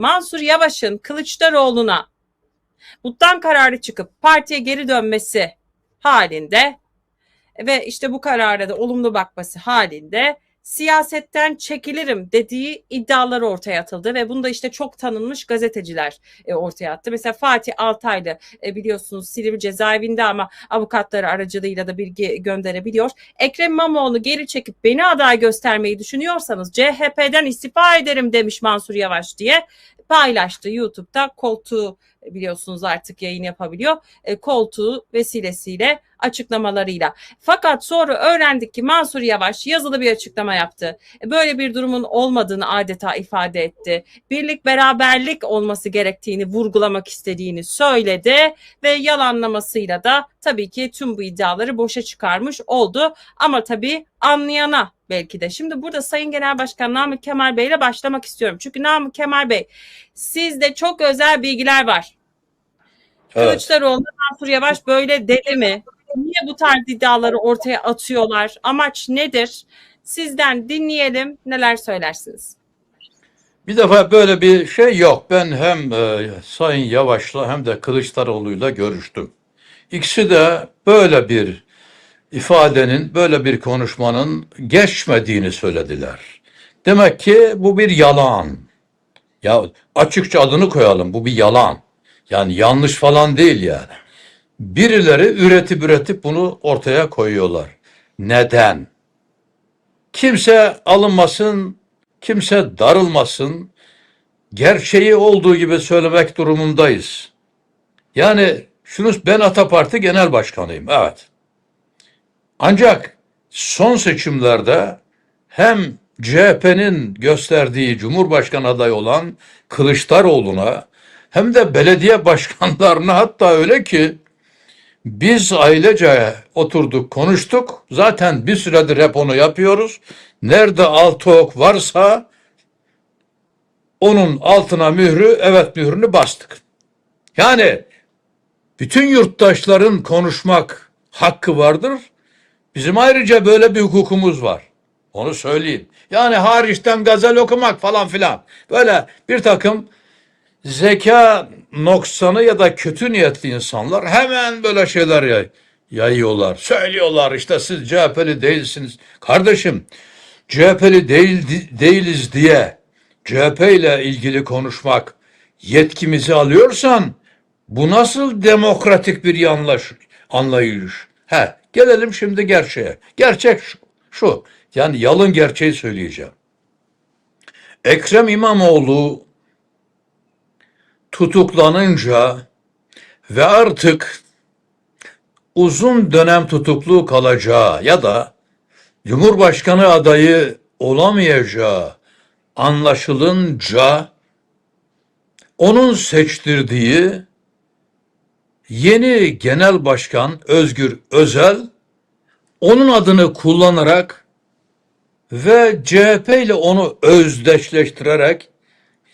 Mansur Yavaş'ın Kılıçdaroğlu'na muttan kararı çıkıp partiye geri dönmesi halinde ve işte bu karara da olumlu bakması halinde siyasetten çekilirim dediği iddiaları ortaya atıldı ve bunda işte çok tanınmış gazeteciler e, ortaya attı. Mesela Fatih Altaylı e, biliyorsunuz Silivri cezaevinde ama avukatları aracılığıyla da bilgi gönderebiliyor. Ekrem İmamoğlu geri çekip beni aday göstermeyi düşünüyorsanız CHP'den istifa ederim demiş Mansur Yavaş diye paylaştı YouTube'da koltuğu biliyorsunuz artık yayın yapabiliyor. E, koltuğu vesilesiyle açıklamalarıyla. Fakat sonra öğrendik ki Mansur Yavaş yazılı bir açıklama yaptı. E, Böyle bir durumun olmadığını adeta ifade etti. Birlik beraberlik olması gerektiğini vurgulamak istediğini söyledi ve yalanlamasıyla da tabii ki tüm bu iddiaları boşa çıkarmış oldu. Ama tabii anlayana belki de. Şimdi burada Sayın Genel Başkan Namık Kemal Bey ile başlamak istiyorum. Çünkü Namık Kemal Bey sizde çok özel bilgiler var. Evet. Kılıçdaroğlu Mansur Yavaş böyle dedi mi? Niye bu tarz iddiaları ortaya atıyorlar? Amaç nedir? Sizden dinleyelim. Neler söylersiniz? Bir defa böyle bir şey yok. Ben hem e, Sayın Yavaş'la hem de Kılıçdaroğlu'yla görüştüm. İkisi de böyle bir ifadenin, böyle bir konuşmanın geçmediğini söylediler. Demek ki bu bir yalan. Ya açıkça adını koyalım. Bu bir yalan. Yani yanlış falan değil yani. Birileri üretip üretip bunu ortaya koyuyorlar. Neden? Kimse alınmasın, kimse darılmasın. Gerçeği olduğu gibi söylemek durumundayız. Yani şunu ben Ataparti Genel Başkanıyım. Evet. Ancak son seçimlerde hem CHP'nin gösterdiği Cumhurbaşkanı adayı olan Kılıçdaroğlu'na hem de belediye başkanlarına hatta öyle ki biz ailece oturduk konuştuk. Zaten bir süredir hep onu yapıyoruz. Nerede altı ok varsa onun altına mührü evet mührünü bastık. Yani bütün yurttaşların konuşmak hakkı vardır. Bizim ayrıca böyle bir hukukumuz var. Onu söyleyeyim. Yani hariçten gazel okumak falan filan. Böyle bir takım zeka noksanı ya da kötü niyetli insanlar hemen böyle şeyler yay- yayıyorlar. Söylüyorlar işte siz CHP'li değilsiniz. Kardeşim CHP'li değil, değiliz diye CHP ile ilgili konuşmak yetkimizi alıyorsan bu nasıl demokratik bir yanlış, anlayış? He, gelelim şimdi gerçeğe. Gerçek şu, şu. Yani yalın gerçeği söyleyeceğim. Ekrem İmamoğlu tutuklanınca ve artık uzun dönem tutuklu kalacağı ya da Cumhurbaşkanı adayı olamayacağı anlaşılınca onun seçtirdiği yeni genel başkan Özgür Özel onun adını kullanarak ve CHP ile onu özdeşleştirerek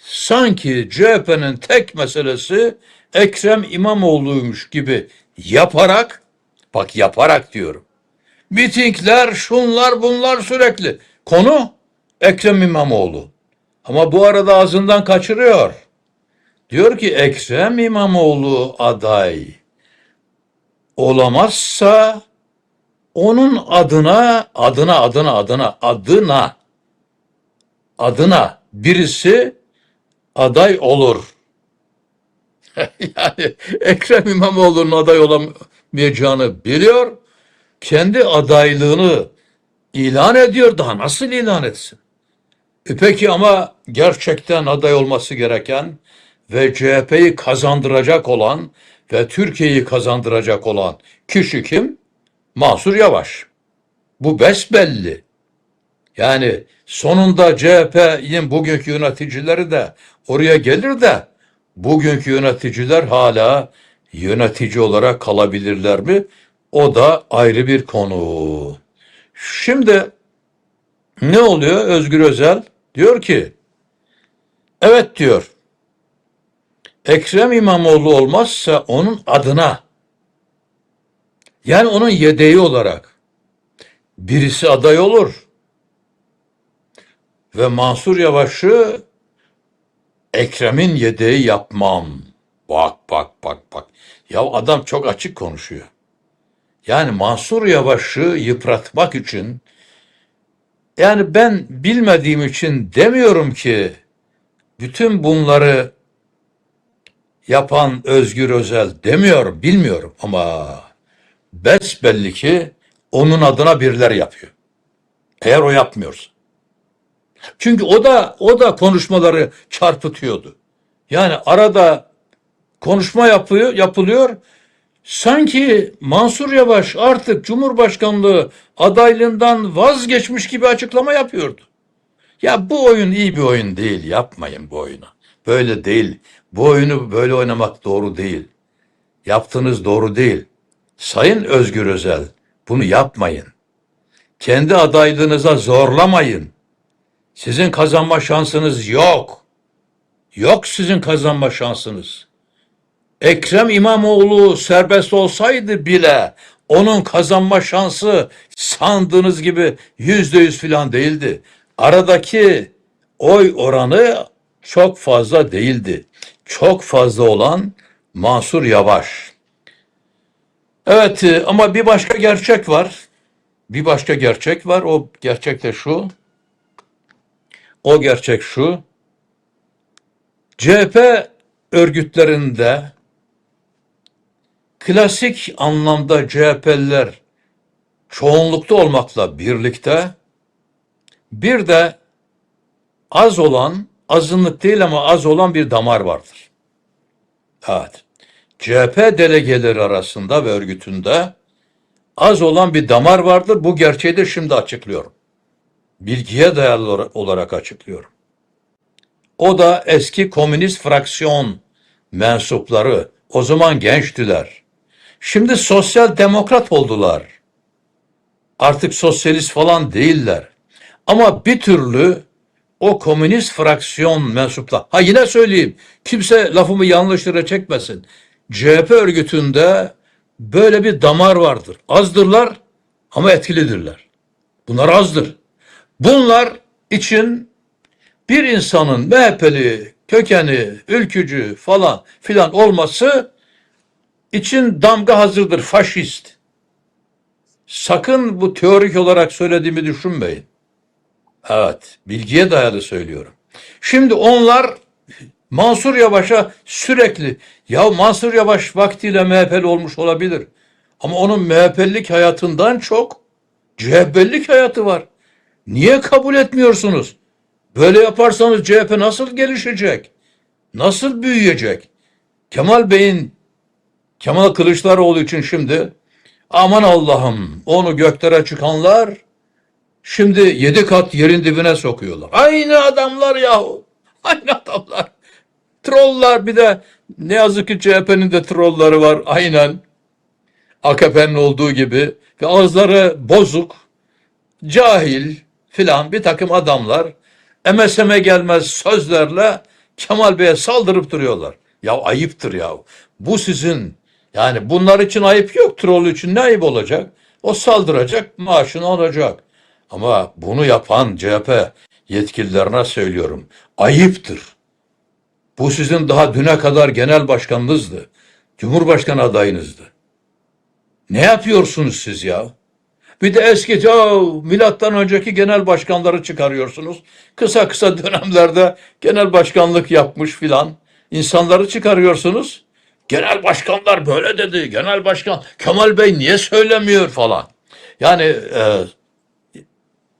sanki CHP'nin tek meselesi Ekrem İmamoğlu'ymuş gibi yaparak, bak yaparak diyorum. Mitingler, şunlar bunlar sürekli. Konu Ekrem İmamoğlu. Ama bu arada ağzından kaçırıyor. Diyor ki Ekrem İmamoğlu aday olamazsa onun adına, adına, adına, adına, adına, adına birisi aday olur. yani Ekrem İmamoğlu'nun aday olamayacağını biliyor. Kendi adaylığını ilan ediyor. Daha nasıl ilan etsin? E peki ama gerçekten aday olması gereken ve CHP'yi kazandıracak olan ve Türkiye'yi kazandıracak olan kişi kim? Mansur Yavaş. Bu besbelli. Yani sonunda CHP'nin bugünkü yöneticileri de oraya gelir de bugünkü yöneticiler hala yönetici olarak kalabilirler mi? O da ayrı bir konu. Şimdi ne oluyor Özgür Özel? Diyor ki evet diyor Ekrem İmamoğlu olmazsa onun adına yani onun yedeği olarak birisi aday olur. Ve Mansur Yavaş'ı Ekrem'in yedeği yapmam. Bak bak bak bak. Ya adam çok açık konuşuyor. Yani Mansur Yavaş'ı yıpratmak için yani ben bilmediğim için demiyorum ki bütün bunları yapan Özgür Özel demiyorum, bilmiyorum ama besbelli ki onun adına birileri yapıyor. Eğer o yapmıyorsa. Çünkü o da o da konuşmaları çarpıtıyordu. Yani arada konuşma yapıyor, yapılıyor. Sanki Mansur Yavaş artık Cumhurbaşkanlığı adaylığından vazgeçmiş gibi açıklama yapıyordu. Ya bu oyun iyi bir oyun değil. Yapmayın bu oyunu. Böyle değil. Bu oyunu böyle oynamak doğru değil. Yaptığınız doğru değil. Sayın Özgür Özel bunu yapmayın. Kendi adaylığınıza zorlamayın. Sizin kazanma şansınız yok. Yok sizin kazanma şansınız. Ekrem İmamoğlu serbest olsaydı bile onun kazanma şansı sandığınız gibi yüzde yüz filan değildi. Aradaki oy oranı çok fazla değildi. Çok fazla olan Mansur Yavaş. Evet e, ama bir başka gerçek var. Bir başka gerçek var. O gerçek de şu. O gerçek şu. CHP örgütlerinde klasik anlamda CHP'liler çoğunlukta olmakla birlikte bir de az olan, azınlık değil ama az olan bir damar vardır. Evet. CHP delegeleri arasında ve örgütünde az olan bir damar vardır. Bu gerçeği de şimdi açıklıyorum. Bilgiye dayalı olarak açıklıyorum. O da eski komünist fraksiyon mensupları. O zaman gençtiler. Şimdi sosyal demokrat oldular. Artık sosyalist falan değiller. Ama bir türlü o komünist fraksiyon mensuplar. Ha yine söyleyeyim. Kimse lafımı yanlış yere çekmesin. CHP örgütünde böyle bir damar vardır. Azdırlar ama etkilidirler. Bunlar azdır. Bunlar için bir insanın MHP'li kökeni, ülkücü falan filan olması için damga hazırdır faşist. Sakın bu teorik olarak söylediğimi düşünmeyin. Evet, bilgiye dayalı söylüyorum. Şimdi onlar Mansur Yavaş'a sürekli ya Mansur Yavaş vaktiyle MHP'li olmuş olabilir. Ama onun MHP'lilik hayatından çok CHP'lilik hayatı var. Niye kabul etmiyorsunuz? Böyle yaparsanız CHP nasıl gelişecek? Nasıl büyüyecek? Kemal Bey'in Kemal Kılıçdaroğlu için şimdi aman Allah'ım onu göklere çıkanlar şimdi yedi kat yerin dibine sokuyorlar. Aynı adamlar yahu. Aynı adamlar. Trollar bir de ne yazık ki CHP'nin de trolları var aynen. AKP'nin olduğu gibi ve ağızları bozuk, cahil filan bir takım adamlar MSM'e gelmez sözlerle Kemal Bey'e saldırıp duruyorlar. Ya ayıptır ya. Bu sizin yani bunlar için ayıp yok. Troll için ne ayıp olacak? O saldıracak, maaşını alacak. Ama bunu yapan CHP yetkililerine söylüyorum. Ayıptır. Bu sizin daha düne kadar genel başkanınızdı. Cumhurbaşkanı adayınızdı. Ne yapıyorsunuz siz ya? Bir de eski milattan önceki genel başkanları çıkarıyorsunuz. Kısa kısa dönemlerde genel başkanlık yapmış filan insanları çıkarıyorsunuz. Genel başkanlar böyle dedi. Genel başkan Kemal Bey niye söylemiyor falan. Yani e,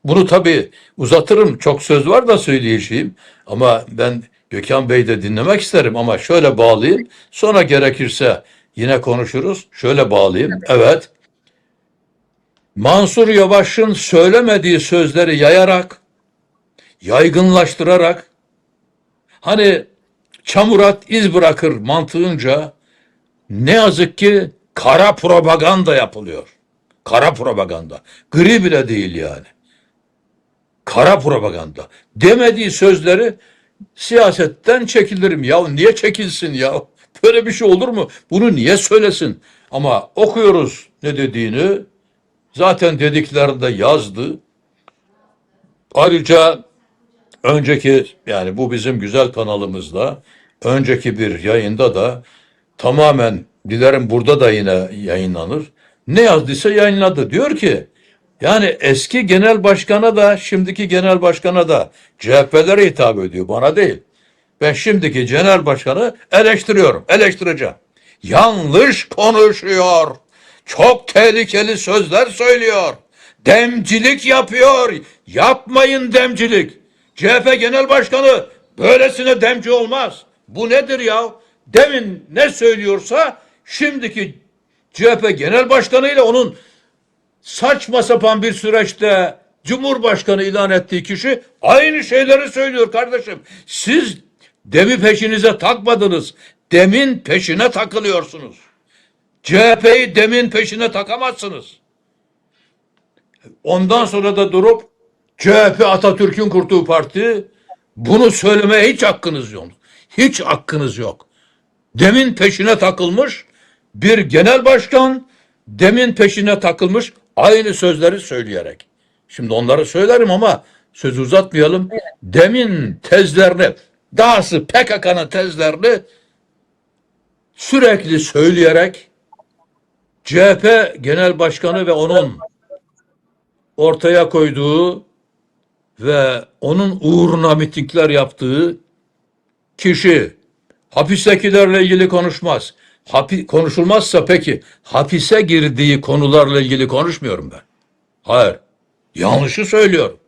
bunu tabii uzatırım. Çok söz var da söyleyeceğim. Ama ben Gökhan Bey de dinlemek isterim ama şöyle bağlayayım. Sonra gerekirse yine konuşuruz. Şöyle bağlayayım. Evet. Mansur Yavaş'ın söylemediği sözleri yayarak, yaygınlaştırarak, hani çamurat iz bırakır mantığınca ne yazık ki kara propaganda yapılıyor. Kara propaganda. Gri bile değil yani. Kara propaganda. Demediği sözleri siyasetten çekilirim. Ya niye çekilsin ya? Böyle bir şey olur mu? Bunu niye söylesin? Ama okuyoruz ne dediğini. Zaten dediklerini de yazdı. Ayrıca önceki yani bu bizim güzel kanalımızda önceki bir yayında da tamamen dilerim burada da yine yayınlanır. Ne yazdıysa yayınladı. Diyor ki yani eski genel başkana da şimdiki genel başkana da CHP'lere hitap ediyor bana değil. Ben şimdiki genel başkanı eleştiriyorum, eleştireceğim. Yanlış konuşuyor. Çok tehlikeli sözler söylüyor. Demcilik yapıyor. Yapmayın demcilik. CHP genel başkanı böylesine demci olmaz. Bu nedir ya? Demin ne söylüyorsa şimdiki CHP genel başkanıyla onun saçma sapan bir süreçte Cumhurbaşkanı ilan ettiği kişi aynı şeyleri söylüyor kardeşim. Siz demi peşinize takmadınız. Demin peşine takılıyorsunuz. CHP'yi demin peşine takamazsınız. Ondan sonra da durup CHP Atatürk'ün kurduğu parti bunu söylemeye hiç hakkınız yok. Hiç hakkınız yok. Demin peşine takılmış bir genel başkan demin peşine takılmış aynı sözleri söyleyerek. Şimdi onları söylerim ama sözü uzatmayalım. Demin tezlerini dahası PKK'nın tezlerini sürekli söyleyerek CHP Genel Başkanı ve onun ortaya koyduğu ve onun uğruna mitingler yaptığı kişi hapistekilerle ilgili konuşmaz. Hapi, konuşulmazsa peki hapise girdiği konularla ilgili konuşmuyorum ben. Hayır. Yanlışı söylüyorum.